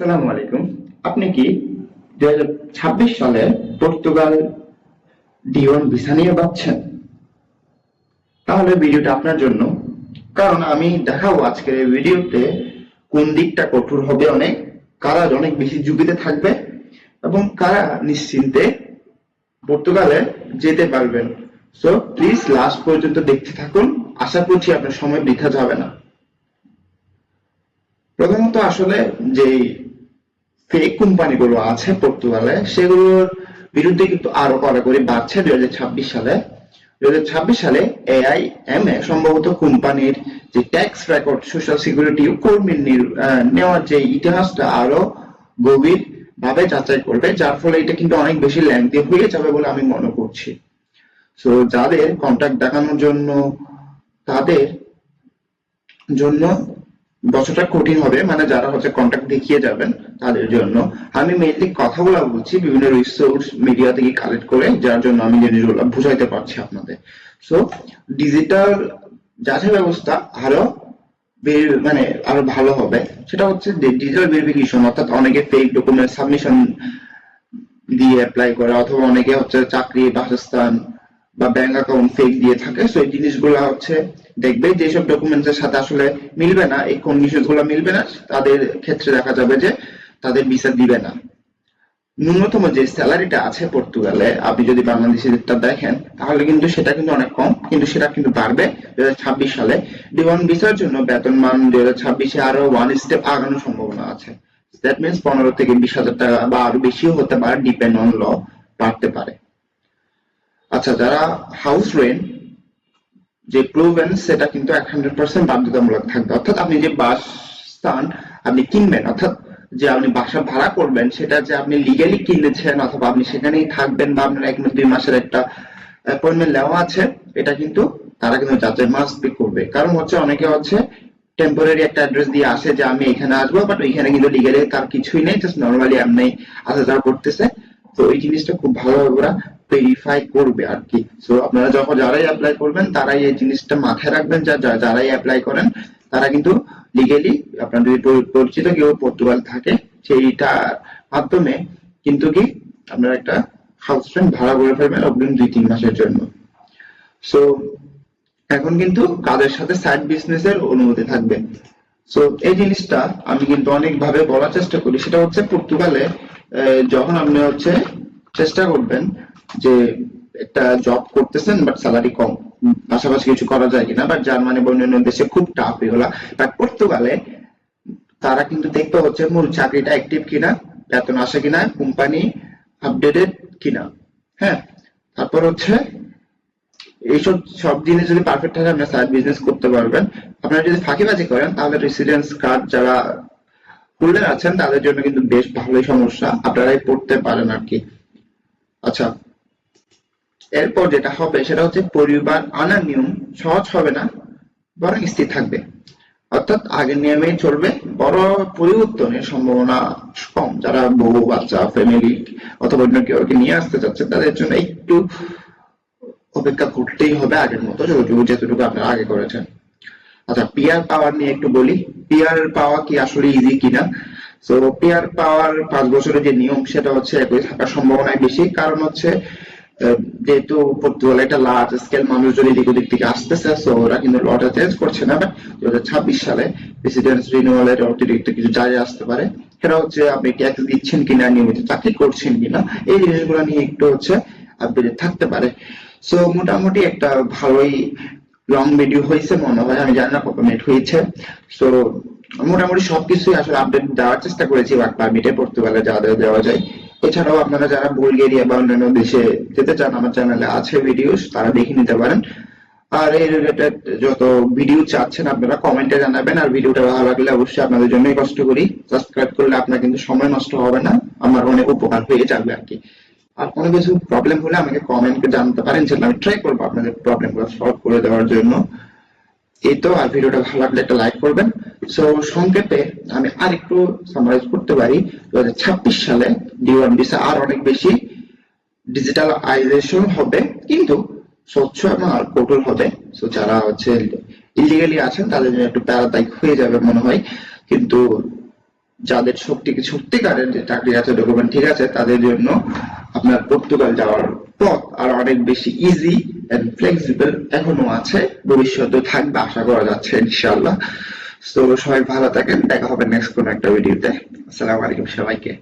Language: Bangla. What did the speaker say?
আসসালামু আলাইকুম। আপনি কি ছাব্বিশ সালে পর্তুগাল ডি ওয়ান ভিসা নিয়ে ভাবছেন? তাহলে ভিডিওটা আপনার জন্য। কারণ আমি দেখাবো আজকের এই ভিডিওতে কোন দিকটা কঠোর হবে অনেক, কারা অনেক বেশি ঝুঁকিতে থাকবে এবং কারা নিশ্চিন্তে পর্তুগালে যেতে পারবেন। সো প্লিজ লাস্ট পর্যন্ত দেখতে থাকুন। আশা করছি আপনার সময় বৃথা যাবে না। প্রথমত আসলে যেই ফেক কোম্পানিগুলো আছে পর্তুগালে সেগুলোর বিরুদ্ধে কিন্তু আরও কড়াকড়ি বাড়ছে দুই হাজার ছাব্বিশ সালে। দুই হাজার ছাব্বিশ সালে এআই এম এ সম্ভবত কোম্পানির যে ট্যাক্স রেকর্ড সোশ্যাল সিকিউরিটি কর্মী নির- আহ, নেওয়ার যে ইতিহাসটা আরও গভীর ভাবে যাচাই করবে যার ফলে এটা কিন্তু অনেক বেশি ল্যাংদি হয়ে যাবে বলে আমি মনে করছি। সো যাদের কন্ট্যাক্ট দেখানোর জন্য তাদের জন্য বছরটা কঠিন হবে মানে যারা হচ্ছে কন্ট্যাক্ট দেখিয়ে যাবেন তাদের জন্য। আমি মেইনলি কথাগুলো বলছি বিভিন্ন রিসোর্স মিডিয়া থেকে কালেক্ট করে, যার জন্য আমি জিনিসগুলো বুঝাইতে পারছি আপনাদের। সো ডিজিটাল যাচাই ব্যবস্থা আরও মানে আরও ভালো হবে। সেটা হচ্ছে ডিজিটাল ভেরিফিকেশন অর্থাৎ অনেকে ফেক ডকুমেন্ট সাবমিশন দিয়ে অ্যাপ্লাই করে, অথবা অনেকে হচ্ছে চাকরি, বাসস্থান বা ব্যাংক অ্যাকাউন্ট ফেক দিয়ে থাকে সো এই জিনিসগুলো হচ্ছে দেখবে যেসব ডকুমেন্টস এর সাথে আসলে মিলবে না, এই কন্ডিশনগুলো মিলবে না, তাদের ক্ষেত্রে দেখা যাবে যে তাদের ভিসা দিবে না। ন্যূনতম যে স্যালারিটা আছে পর্তুগালে, আপনি যদি বাংলাদেশিদেরটা দেখেন, তাহলে কিন্তু সেটা কিন্তু অনেক কম, কিন্তু সেটা কিন্তু বাড়বে হাজার ছাব্বিশ সালে। ডি ওয়ান ভিসার জন্য বেতন মান দুই হাজার ছাব্বিশে আরও ওয়ান স্টেপ আগানোর সম্ভাবনা আছে। দ্যাট মিনস পনেরো থেকে বিশ হাজার টাকা বা আরও বেশিও হতে পারে ডিপেন্ড অন ল বাড়তে পারে। আচ্ছা যারা হাউস রেন্ট যে প্রুভেন সেটা কিন্তু এক হান্ড্রেড পার্সেন্ট বাধ্যতামূলক থাকবে। অর্থাৎ আপনি যে বাসস্থান আপনি কিনবেন, অর্থাৎ যে আপনি বাসা ভাড়া করবেন, সেটা যে আপনি লিগালি কিনেছেন অথবা আপনি সেখানেই থাকবেন বা আপনার এক মাস, দুই মাসের একটা অ্যাপয়েন্টমেন্ট নেওয়া আছে, এটা কিন্তু তারা কিন্তু যাচাই মাস্ট বি করবে। কারণ হচ্ছে অনেকে হচ্ছে টেম্পোরারি একটা অ্যাড্রেস দিয়ে আসে যে আমি এখানে আসব বাট ওইখানে কিন্তু লিগালি তার কিছুই নেই জাস্ট নর্মালি আপনি আসা যাওয়া করতেছে। তো এই জিনিসটা খুব ভালোভাবে ওরা। ভেরিফাই করবে আর কি সো আপনারা যখন যারাই অ্যাপ্লাই করবেন, তারাই এই জিনিসটা মাথায় রাখবেন যা যারাই অ্যাপ্লাই করেন, তারা কিন্তু লিগেলি আপনার যদি পরিচিত কেউ পর্তুগাল থাকে সেইটার মাধ্যমে কিন্তু কি আপনারা একটা হাউস রেন্ট ভাড়া করে ফেলবেন অগ্রিম দুই, তিন মাসের জন্য। সো এখন কিন্তু কাদের সাথে সাইড বিজনেস এর অনুমতি থাকবে? সো এই জিনিসটা আমি কিন্তু অনেক ভাবে বলার চেষ্টা করি। সেটা হচ্ছে পর্তুগালে যখন আপনি হচ্ছে চেষ্টা করবেন যে একটা জব করতেছেন বাট স্যালারি কম। পাশাপাশি কিছু করা যায় কিনা বাট জার্মানি বা অন্যান্য দেশে খুব টাফ এগুলা। বাট পর্তুগালে তারা কিন্তু দেখতে হচ্ছে মূল চাকরিটা অ্যাক্টিভ কিনা, বেতন আসে কিনা কোম্পানি আপডেটেড কিনা। হ্যাঁ? তারপর হচ্ছে এইসব সব জিনিস যদি পারফেক্ট থাকে আপনি সাইড বিজনেস করতে পারবেন। আপনারা যদি ফাঁকিবাজি করেন, তাহলে রেসিডেন্স কার্ড যারা হোল্ডার আছেন, তাদের জন্য কিন্তু বেশ ভালোই সমস্যা। আপনারাই পড়তে পারেন আর কি। আচ্ছা এরপর যেটা হবে সেটা হচ্ছে পরিবার আনার নিয়ম সহজ হবে না, বরং স্থির থাকবে। অর্থাৎ আগের নিয়মেই চলবে, বড় পরিবর্তনের সম্ভাবনা কম। যারা বউ, বাচ্চা ফ্যামিলি অথবা অন্য কেউ নিয়ে আসতে চাচ্ছে, তাদের জন্য একটু অপেক্ষা করতেই হবে আগের মতো, যতটুকু যেতটুকু আপনারা আগে করেছেন। আচ্ছা পিয়ার পাওয়ার নিয়ে একটু বলি। পিয়ার পাওয়া কি আসলে ইজি কিনা? তো পিয়ার পাওয়ার পাঁচ বছরের যে নিয়ম, সেটা হচ্ছে একই থাকার সম্ভাবনায় বেশি। কারণ হচ্ছে যেহেতু পর্তুগালে একটা লার্জ স্কেল মানুষজন এদিক ওদিক থেকে আসতেছে সো ওরা কিন্তু লটা চেঞ্জ করছে না দু হাজার ছাব্বিশ সালে রিনিউয়ালের অতিরিক্ত কিছু জারি আসতে পারে। সেটা হচ্ছে, আপনি ট্যাক্স দিচ্ছেন কিনা, নিয়মিত চাকরি করছেন কিনা, এই জিনিসগুলো নিয়ে একটু হচ্ছে আপডেট থাকতে পারে। সো মোটামুটি একটা ভালোই লং ভিডিও হয়েছে মনে হয়, আমি জানি না কত মিনিট হয়েছে। সো মোটামুটি সবকিছুই আসলে আপডেট দেওয়ার চেষ্টা করেছি ওয়ার্ক পারমিটে পর্তুগালে যা দেওয়া যায়। এছাড়াও আপনারা যারা বুলগেরিয়া বা অন্যান্য দেশে যেতে চান, আমার চ্যানেলে আছে ভিডিও তারা দেখে নিতে পারেন। আর এই রিলেটেড যত ভিডিও চাচ্ছেন, আপনারা কমেন্টে জানাবেন। আর ভিডিওটা ভালো লাগলে অবশ্যই আপনাদের জন্যই কষ্ট করি। সাবস্ক্রাইব করলে আপনার কিন্তু সময় নষ্ট হবে না। আমার অনেক উপকার হয়ে যাবে আর কি। আর কোনো কিছু প্রবলেম হলে আমাকে কমেন্টে জানতে পারেন সেটা আমি ট্রাই করব আপনাদের প্রবলেমগুলো সলভ করে দেওয়ার জন্য। এই তো, আর ভিডিওটা ভালো লাগলে একটা লাইক করবেন। সো সংক্ষেপে আমি আর একটু সামারাইজ করতে পারি। দু হাজার ছাব্বিশ সালে ডি ওয়ান ভিসা আর অনেক বেশি ডিজিটালাইজেশন হবে, কিন্তু স্বচ্ছ এবং আর কঠোর হবে। সো যারা হচ্ছে ইলিগালি আছেন, তাদের জন্য একটু প্যারাদায়িক হয়ে যাবে মনে হয়। কিন্তু যাদের সত্যি সত্যিকারের যে চাকরি আছে ডকুমেন্ট ঠিক আছে, তাদের জন্য আপনার পর্তুগাল যাওয়ার পথ আর অনেক বেশি ইজি এন্ড ফ্লেক্সিবল এখনও আছে। ভবিষ্যতে থাকবে, আশা করা যাচ্ছে, ইনশাআল্লাহ। তো সবাই ভালো থাকেন, দেখা হবে নেক্সট কোনো একটা ভিডিওতে আসসালামু আলাইকুম সবাইকে।